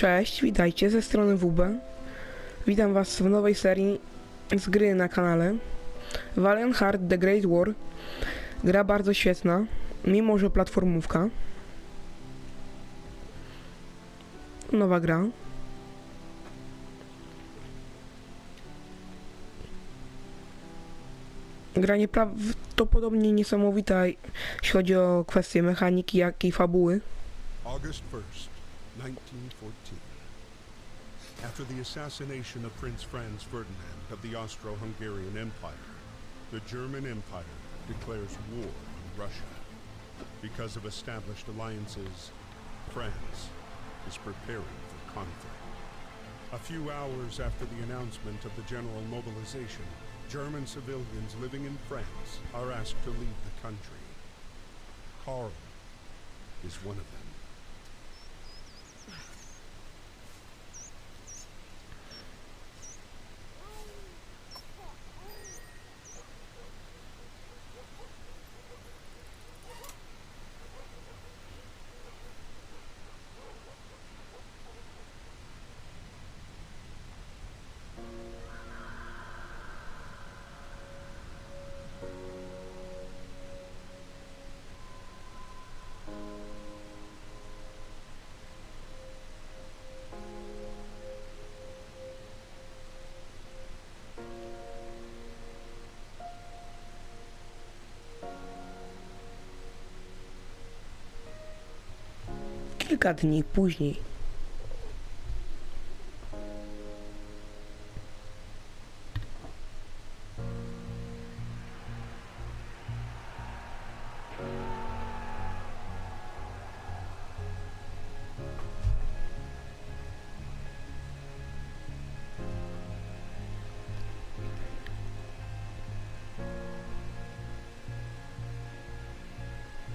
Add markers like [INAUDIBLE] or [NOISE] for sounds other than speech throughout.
Cześć, witajcie ze strony WB. Witam was w nowej serii z gry na kanale. Valiant Heart The Great War. Gra bardzo świetna, mimo że platformówka. Nowa gra. Gra nieprawdopodobnie niesamowita, jeśli chodzi o kwestie mechaniki, jak i fabuły. August 1st, 1914. After the assassination of Prince Franz Ferdinand of the Austro-Hungarian Empire, the German Empire declares war on Russia. Because of established alliances, France is preparing for conflict. A few hours after the announcement of the general mobilization, German civilians living in France are asked to leave the country. Karl is one of them. Kilka dni później.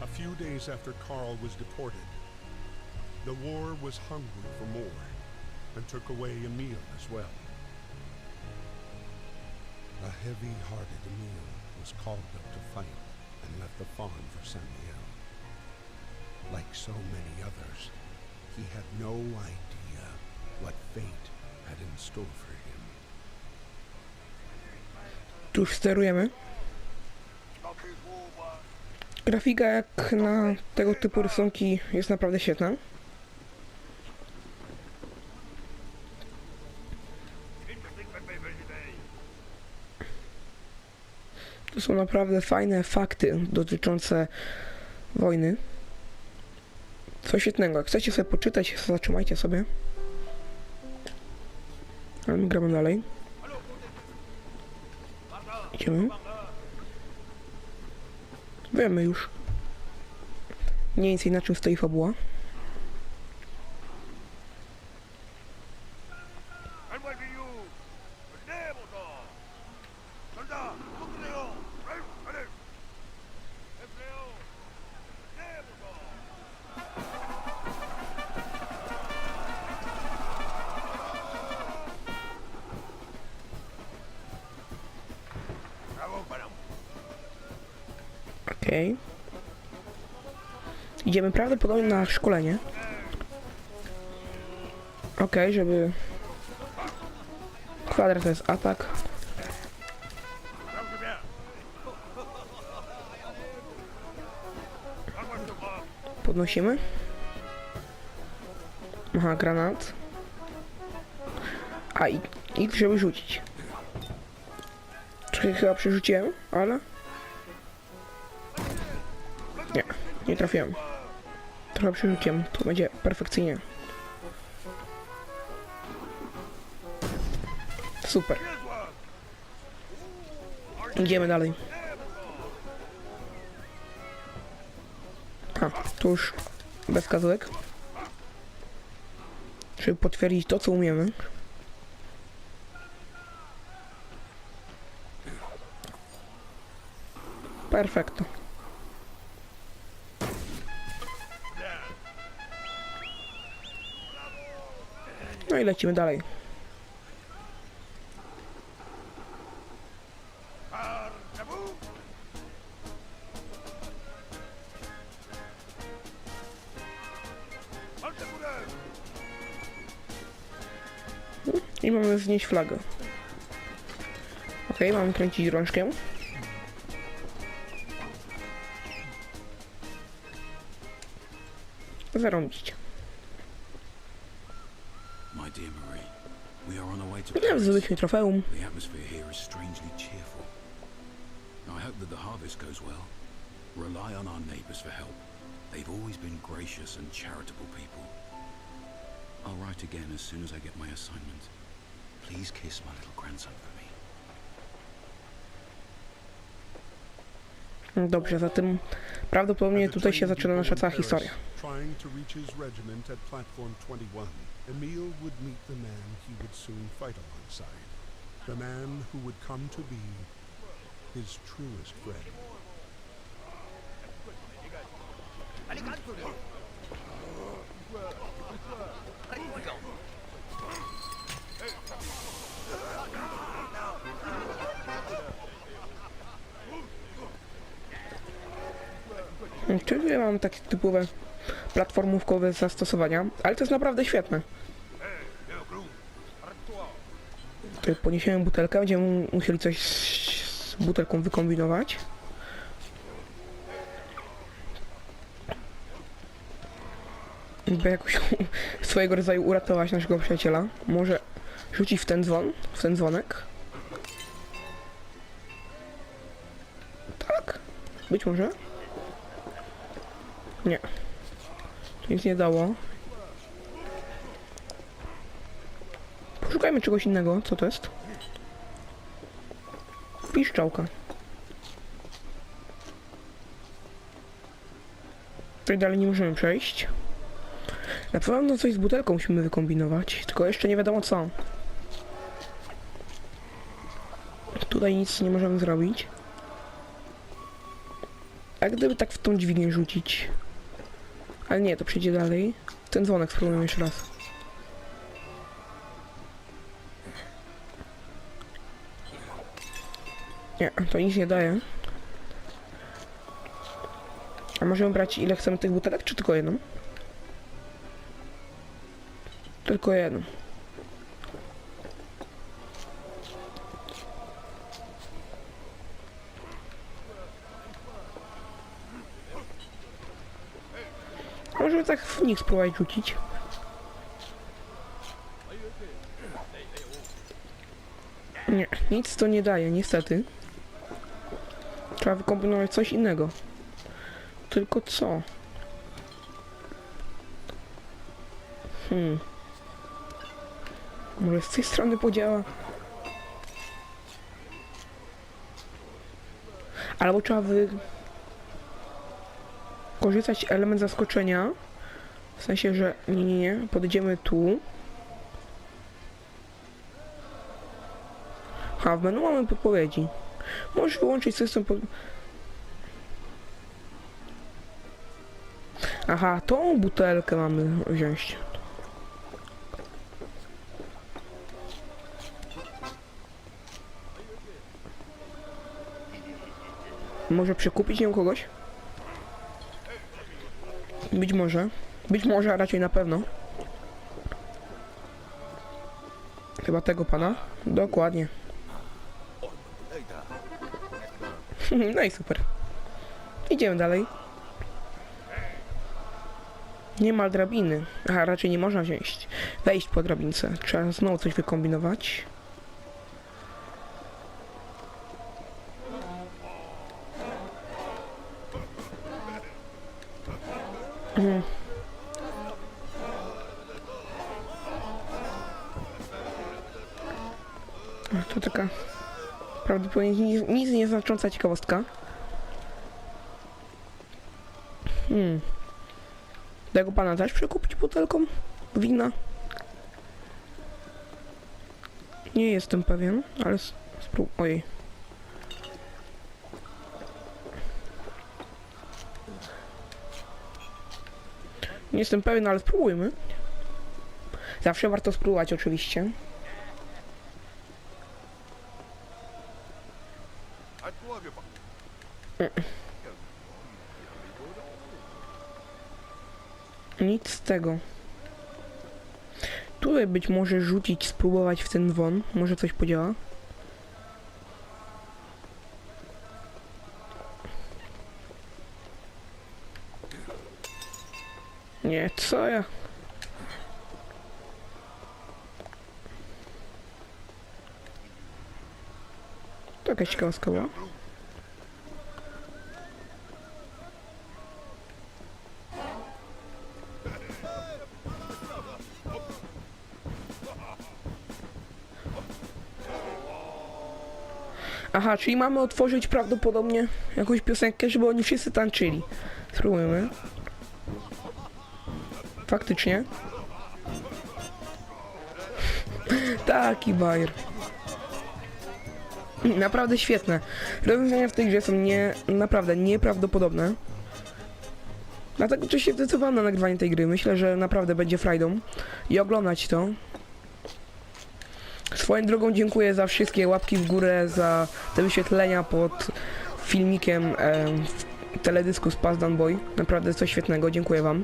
A few days after Karl was deported, the war was hungry for more and took away Emil as well. A heavy-hearted Emil was called up to fight and left the farm for Samuel. Like so many others, he had no idea what fate had in store for him. Tu sterujemy. Grafika jak na tego typu rysunki jest naprawdę świetna. To są naprawdę fajne fakty dotyczące wojny. Co świetnego. Jak chcecie sobie poczytać, zatrzymajcie sobie. Ale my gramy dalej. Idziemy. Wiemy już. Mniej więcej na czym stoi fabuła. Idziemy prawdopodobnie na szkolenie. Okej, żeby... Kwadrat to jest atak. Podnosimy. Aha, granat. A, i, i żeby rzucić. Trochę chyba przerzuciłem, ale... Nie, nie trafiłem. Trochę przerzuciłem, tu będzie perfekcyjnie. Super. Idziemy dalej. A, tu już bez wskazówek. Żeby potwierdzić to, co umiemy. Perfekto. No i lecimy dalej. I mamy wznieść flagę. Okej, mamy kręcić rączkę. Zarąbić. Are on our way to Ja Paris. zdobyliśmy trofeum. The atmosphere here is strangely cheerful. I hope that the harvest goes well. Rely on our neighbours for help. They've always been gracious and charitable people. I'll write again as soon as I get my assignment. Please kiss my little grandson for me. Dobrze, zatem prawdopodobnie At the tutaj się zaczyna nasza depot cała in Paris, historia. Trying to reach his regiment at platform 21, Emile would meet the man he would soon fight alongside. The man who would come to be his truest friend. Czyli tutaj mamy takie typowe platformówkowe zastosowania, ale to jest naprawdę świetne. Tutaj poniesiemy butelkę, będziemy musieli coś z butelką wykombinować. By jakoś [LAUGHS] swojego rodzaju uratować naszego przyjaciela. Może rzucić w ten dzwon, w ten dzwonek. Tak, być może. Nie. Nic nie dało. Poszukajmy czegoś innego. Co to jest? Piszczałka. Tutaj dalej nie możemy przejść. Na pewno coś z butelką musimy wykombinować, tylko jeszcze nie wiadomo co. Tutaj nic nie możemy zrobić. A gdyby tak w tą dźwignię rzucić? Ale nie, to przejdzie dalej. Ten dzwonek spróbujemy jeszcze raz. Nie, to nic nie daje. A możemy brać ile chcemy tych butelek, czy tylko jedną? Tylko jedną. A Możemy tak w nich spróbować rzucić. Nie, nic to nie daje, niestety. Trzeba wykombinować coś innego. Tylko co? Hmm. Może z tej strony podziała? Albo trzeba wy... korzystać element zaskoczenia. W sensie, że nie, nie, nie, podejdziemy tu. A, w menu mamy podpowiedzi. Możesz wyłączyć system pod... Aha, tą butelkę mamy wziąć. Może przekupić ją kogoś? Być może. Być może, a raczej na pewno. Chyba tego pana? Dokładnie. [LAUGHS] No i super. Idziemy dalej. Nie ma drabiny. Aha, raczej nie można wziąć. Wejść po drabince. Trzeba znowu coś wykombinować. A, To taka prawdopodobnie nic, nic nieznacząca ciekawostka. Hmm. Tego pana też przekupić butelką wina? Nie jestem pewien, ale s- sprób... Ojej. Nie jestem pewien, ale spróbujmy. Zawsze warto spróbować oczywiście. Nic z tego. Tu Spróbuję być może rzucić, spróbować w ten dzwon. Może coś podziała. Nie, co ja? To jakaś ciekawostka. Aha, czyli mamy otworzyć prawdopodobnie jakąś piosenkę, żeby oni wszyscy tańczyli. Spróbujmy. Faktycznie. Taki bajer. Naprawdę świetne. Rozwiązania w tej grze są nie, naprawdę nieprawdopodobne. Dlatego czy się zdecydowałem na nagrywanie tej gry. Myślę, że naprawdę będzie frajdą. I oglądać to. Swoją drogą dziękuję za wszystkie łapki w górę, za te wyświetlenia pod filmikiem e, teledysku z Past Down Boy. Naprawdę coś świetnego, dziękuję wam.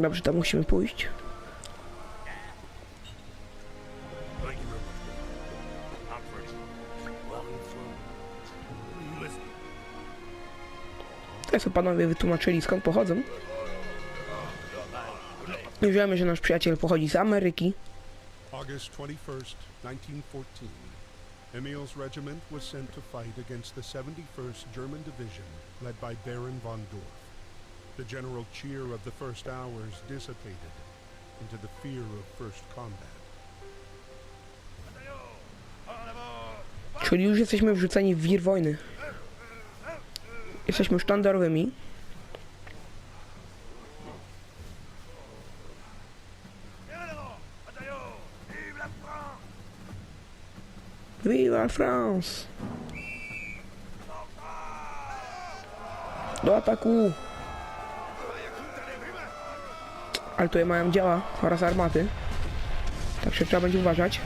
Dobrze, tam musimy pójść. Teraz to panowie wytłumaczyli skąd pochodzą. I wiemy, że nasz przyjaciel pochodzi z Ameryki. August 21st, 1914. Emil's regiment was sent to fight against the 71st German Division, led by Baron von Dorf. The general cheer of the first hours dissipated into the fear of first combat. Czyli już jesteśmy wrzuceni w wir wojny. Jesteśmy sztandarowymi. Viva France! Do ataku! Ale tutaj mają działa oraz armaty. Także trzeba będzie uważać.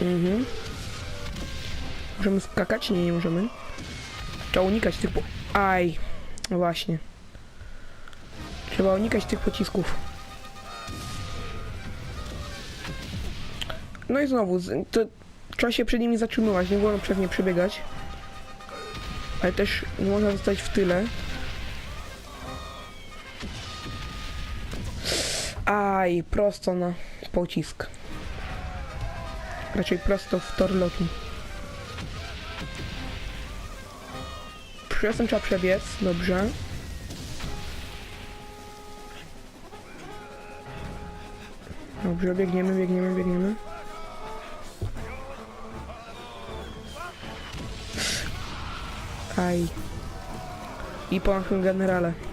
Mhm. Możemy skakać? Nie, nie możemy. Trzeba unikać tych po... Aj. No właśnie. Trzeba unikać tych pocisków. No i znowu, to trzeba się przed nimi zatrzymywać, nie wolno przez nie przebiegać. Ale też nie można zostać w tyle. Aj, prosto na pocisk. Raczej prosto w tor ten trzeba przebiec, dobrze. Dobrze, biegniemy, biegniemy, biegniemy. Aj. I po naszym generale.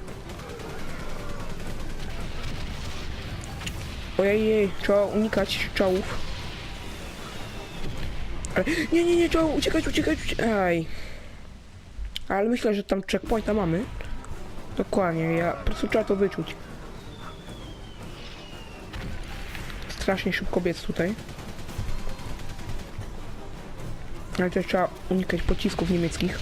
Ojej, trzeba unikać strzałów. Ale... Nie, nie, nie, trzeba uciekać, uciekać, uciekać. Aj. Ale myślę, że tam checkpointa mamy. Dokładnie, ja po prostu trzeba to wyczuć. Strasznie szybko biec tutaj. Ale też trzeba unikać pocisków niemieckich.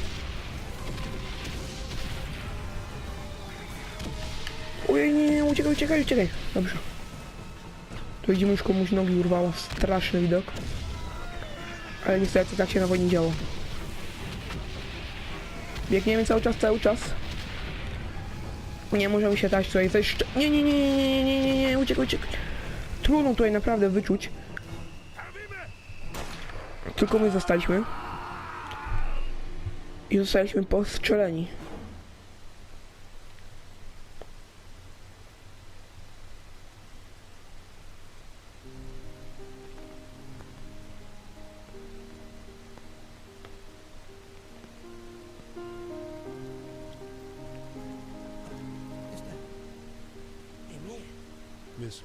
Ojej, nie, nie, uciekaj, uciekaj, uciekaj. Dobrze. Tu widzimy już komuś nogi urwało. Straszny widok. Ale niestety tak się na wojnie działo. Biegniemy cały czas, cały czas. Nie możemy się dać tutaj coś. Nie, nie, nie, nie, nie, nie, nie, nie, uciekaj, uciekaj. Trudno tutaj naprawdę wyczuć. Tylko my zostaliśmy. I zostaliśmy postrzeleni.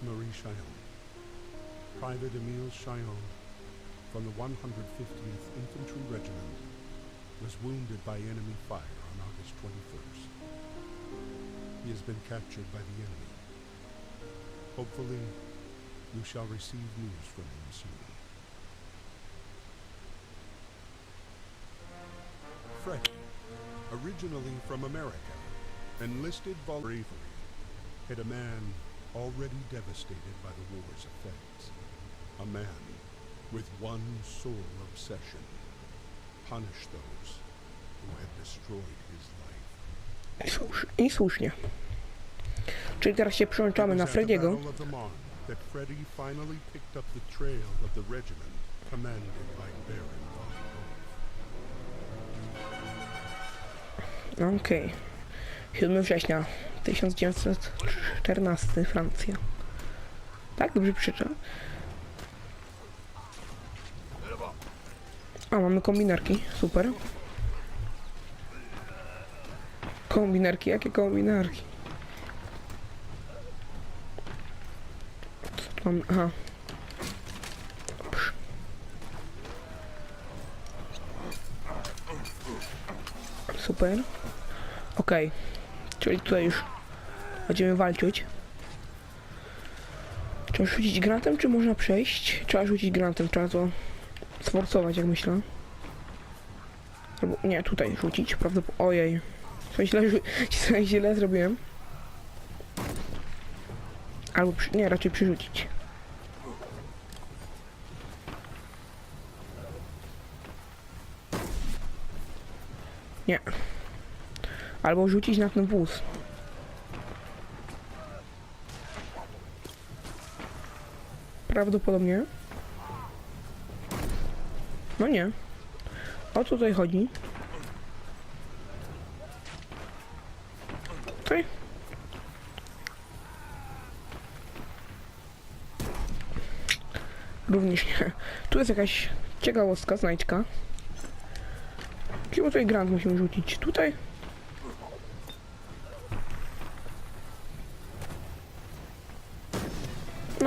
Marie Chillon. Private Emile Chillon from the 150th Infantry Regiment was wounded by enemy fire on August 21st. He has been captured by the enemy. Hopefully, you shall receive news from him soon. Fred, originally from America, enlisted vol- bravery hit a man already devastated by the war's effects. A man with one sole obsession punish those who had destroyed his life. I, słusz, I słusznie. Czyli teraz się przełączamy na Frediego. That Freddy finally picked up the trail of the regiment commanded by Baron. Okej. 7 września 1914 Francja. Tak? Dobrze przeczytam? A, mamy kombinerki. Super. Kombinerki? Jakie kombinerki? Co tu? Aha. Super. Okej. Czyli tutaj już będziemy walczyć. Trzeba rzucić granatem, czy można przejść? Trzeba rzucić granatem, trzeba to sforcować, jak myślę. Albo, nie, tutaj rzucić, prawdopodobnie. Ojej. Coś źle, [LAUGHS] źle zrobiłem. Albo, przy... nie, raczej przerzucić. Nie. Albo rzucić na ten wóz. Prawdopodobnie. No nie. O co tutaj chodzi? Tutaj. Również nie. Tu jest jakaś ciekawostka, znajdźka. Gdzie tutaj grant musimy rzucić? Tutaj?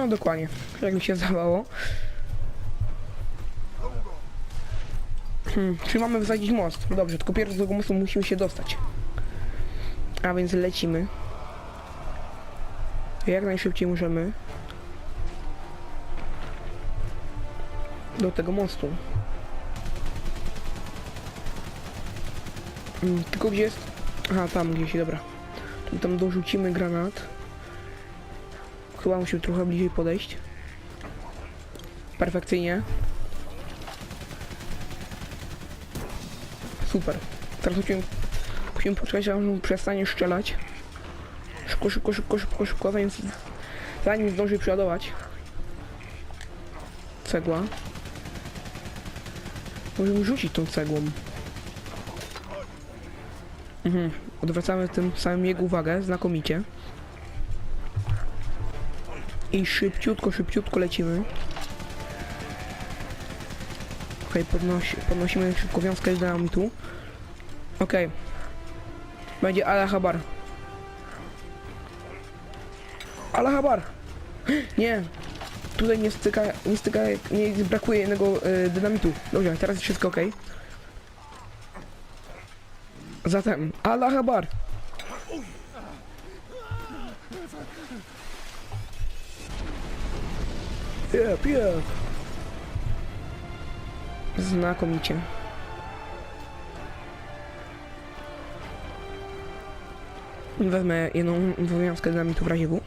No dokładnie, jak mi się zdawało. Hmm, czyli mamy wsadzić most. No Dobrze, tylko pierwszy do tego mostu musimy się dostać. A więc lecimy. Jak najszybciej możemy. Do tego mostu. Mm, tylko gdzie jest? Aha, tam gdzieś, dobra. To tam dorzucimy granat. Chyba musimy trochę bliżej podejść. Perfekcyjnie. Super. Teraz musimy, musimy poczekać, aż on przestanie strzelać. Szybko, szybko, szybko, szybko, szybko, zanim, zanim zdąży przeładować. Cegła. Możemy rzucić tą cegłą. Mhm. Odwracamy tym samym jego uwagę, znakomicie. I szybciutko, szybciutko lecimy. Okej, podnosi, podnosimy szybko wiązkę z dynamitu. Okej. Będzie Ala Habar. Ala Habar! [GASPS] Nie! Tutaj nie styka, nie styka, nie brakuje jednego y, dynamitu. Dobrze, teraz wszystko ok. Zatem, Allah Jep, jep. Znakomicie. Wezmę jedną wywiązkę dynamitu w razie W.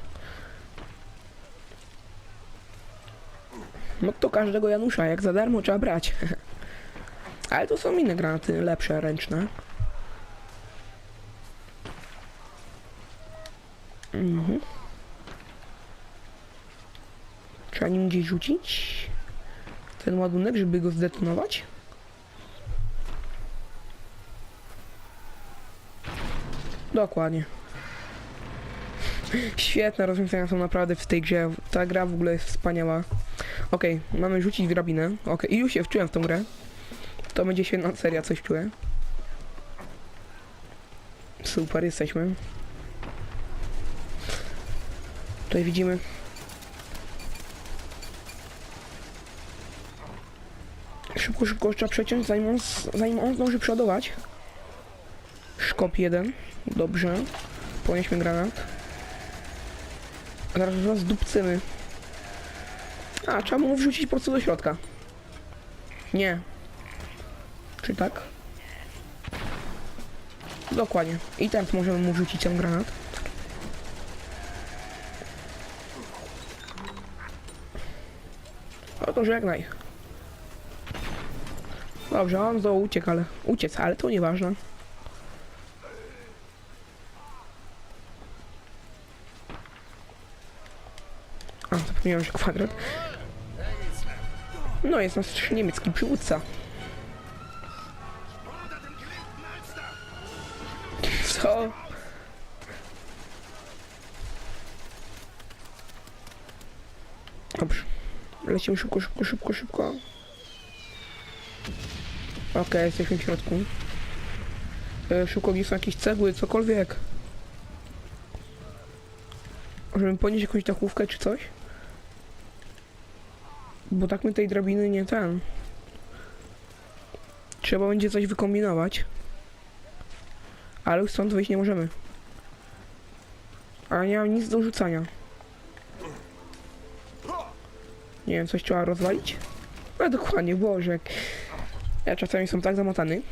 No to każdego Janusza, jak za darmo trzeba brać. [LAUGHS] Ale to są inne granaty, lepsze, ręczne. Mhm. Gdzieś rzucić ten ładunek, żeby go zdetonować. Dokładnie. [LAUGHS] Świetne rozwiązania są naprawdę w tej grze. Ta gra w ogóle jest wspaniała. Okej, mamy rzucić drabinę. Okej, i już się wczułem w tą grę. To będzie świetna seria, coś czuję. Super, jesteśmy. Tutaj widzimy. szybko gościa przeciąć, zanim on, zanim on zdąży przodować. Szkop jeden. Dobrze. Ponieśmy granat. Zaraz rozdupcymy. A, trzeba mu wrzucić po prostu do środka. Nie. Czy tak? Dokładnie. I teraz możemy mu wrzucić ten granat. No to żegnaj. Dobrze, on zdołał uciekł, ale uciec, ale to nieważne. A, zapomniałem, że kwadrat. No, jest nasz niemiecki przywódca. Co? Dobrze. Lecimy szybko, szybko, szybko, szybko. Okej, jesteśmy w środku. E, gdzieś są jakieś cegły, cokolwiek. Możemy podnieść jakąś dachówkę czy coś? Bo tak my tej drabiny nie ten. Trzeba będzie coś wykombinować. Ale już stąd wyjść nie możemy. A nie mam nic do rzucania. Nie wiem, coś trzeba rozwalić? No dokładnie, Boże. Czasami jestem tak zamotany.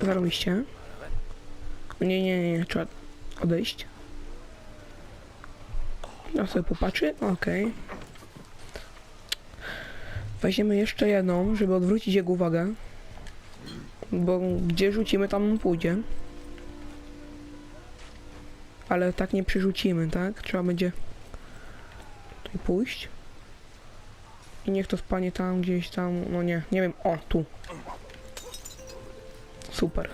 Zarobiście. Nie, nie, nie, trzeba odejść. Ja sobie popatrzy, okej. Weźmiemy jeszcze jedną, żeby odwrócić jego uwagę. Bo gdzie rzucimy, tam pójdzie. Ale tak nie przerzucimy, tak? Trzeba będzie tutaj pójść. I niech to spanie tam gdzieś tam, no nie, nie wiem, o, tu. Super.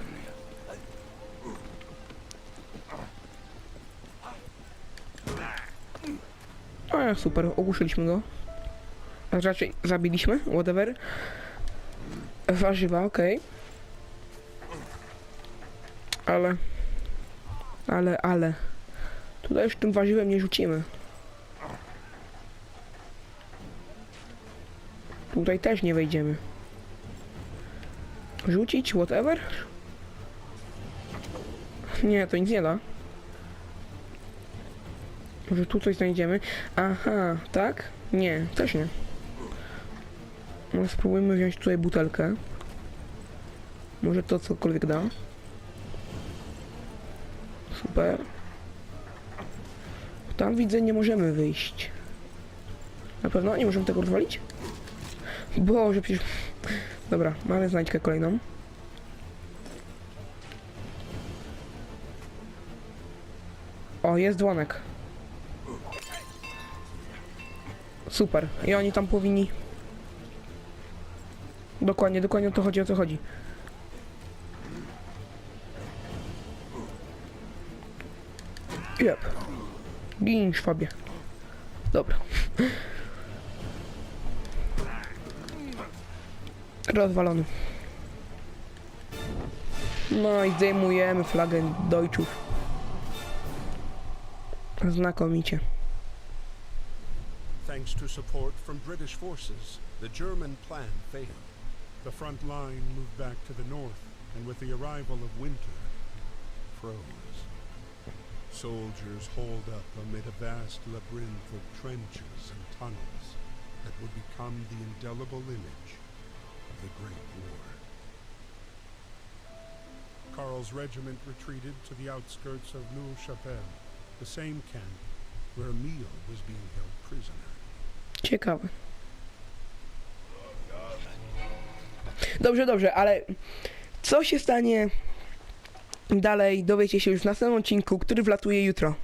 O, super, ogłuszyliśmy go. A raczej zabiliśmy, whatever. Warzywa, okej. Ale... Ale, ale... Tutaj już tym warzywem nie rzucimy. Tutaj też nie wejdziemy. Rzucić, whatever? Nie, to nic nie da. Może tu coś znajdziemy? Aha, tak? Nie, też nie. No spróbujmy wziąć tutaj butelkę. Może to cokolwiek da. Super. Tam widzę, nie możemy wyjść. Na pewno nie możemy tego rozwalić? Boże, przecież... Dobra, mamy znajdźkę kolejną. O, jest dzwonek. Super. I oni tam powinni... Dokładnie, dokładnie o to chodzi, o co chodzi. Jep. Gin, szwabie. Dobra. Rozwalony. No i zdejmujemy flagę Deutschów. Znakomicie. Thanks to support from British forces, the German plan failed. The front line moved back to the north, and with the arrival of winter, froze. Soldiers holed up amid a vast labyrinth of trenches and tunnels that would become the indelible image the Great War. Regiment retreated to the outskirts of Chapelle, the same camp where was being held prisoner. Ciekawe. Dobrze, dobrze, ale co się stanie dalej dowiecie się już w następnym odcinku, który wlatuje jutro.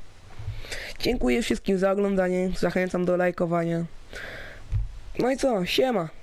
Dziękuję wszystkim za oglądanie, zachęcam do lajkowania. No i co, siema.